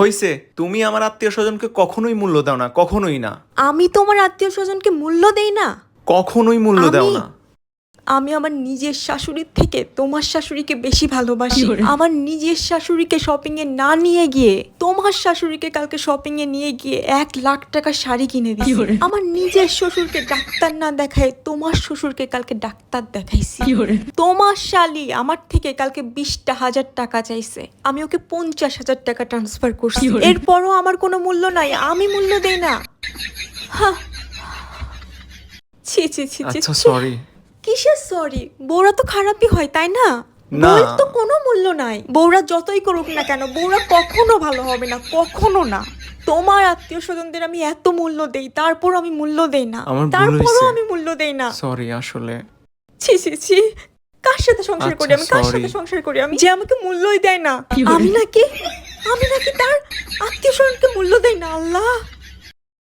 হইছে তুমি আমার আত্মীয় স্বজনকে কখনোই মূল্য দাও না কখনোই না। আমি তোমার আত্মীয় স্বজনকে মূল্য দেই না? কখনোই মূল্য দাও আমি- না। আমি আমার নিজের শাশুড়ির থেকে তোমার শাশুড়িকে বেশি ভালোবাসি। আমার নিজের শাশুড়িকে শপিং এ না নিয়ে গিয়ে তোমার শাশুড়িকে কালকে শপিং এ নিয়ে গিয়ে এক লাখ টাকা শাড়ি কিনে দিই আমার নিজের শ্বশুরকে ডাক্তার না দেখায় তোমার শ্বশুরকে কালকে ডাক্তার দেখাইছি। তোমার শালি আমার থেকে কালকে বিশটা হাজার টাকা চাইছে। আমি ওকে পঞ্চাশ হাজার টাকা ট্রান্সফার করছি। এরপরও আমার কোনো মূল্য নাই আমি মূল্য দেই না। হা। ছি ছি ছি ছি আচ্ছা ছি। সরি কিসের সরি বউরা তো খারাপই হয় তাই না? না। তো কোনো মূল্য নাই। বউরা যতই করুক না কেন বউরা কখনো ভালো হবে না কখনো না। তোমার আত্মীয় স্বজনদের আমি এত মূল্য দেই তারপর আমি মূল্য দেই না। আমার ভুল তারপরও হয়েছে। আমি মূল্য দেই না। সরি আসলে। ছি ছি ছি। কার সাথে সংসার করি আচ্ছা, আমি? কার sorry. সাথে সংসার করি আমি? যে আমাকে মূল্যই দেয় না। আমি নাকি আমি নাকি তার আত্মীয় স্বজনকে মূল্য দেই না আল্লাহ।